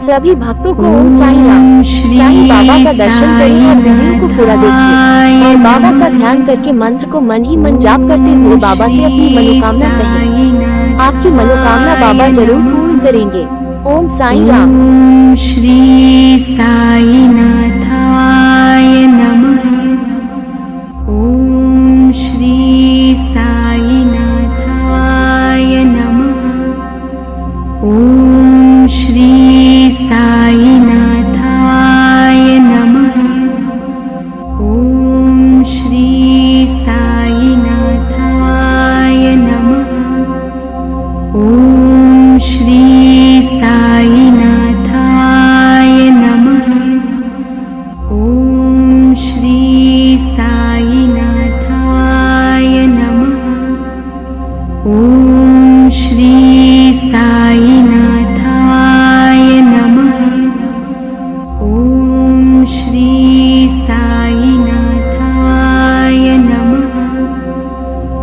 सभी भक्तों को ओम साई राम। साई बाबा का दर्शन करें और वीडियो को पूरा देखिए। और बाबा का ध्यान करके मंत्र को मन ही मन जाप करते हुए बाबा से अपनी मनोकामना कहें आपकी मनोकामना बाबा ज़रूर पूर्ण करेंगे। ओम साई राम। श्री साईनाथाय नमः। ॐ श्री साईनाथाय नमः। ॐ श्री सायिन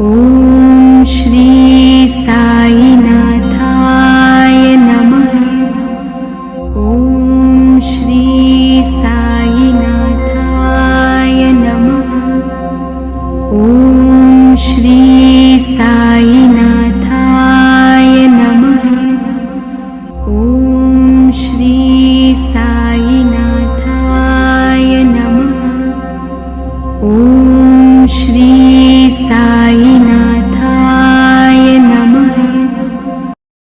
ॐ श्री सा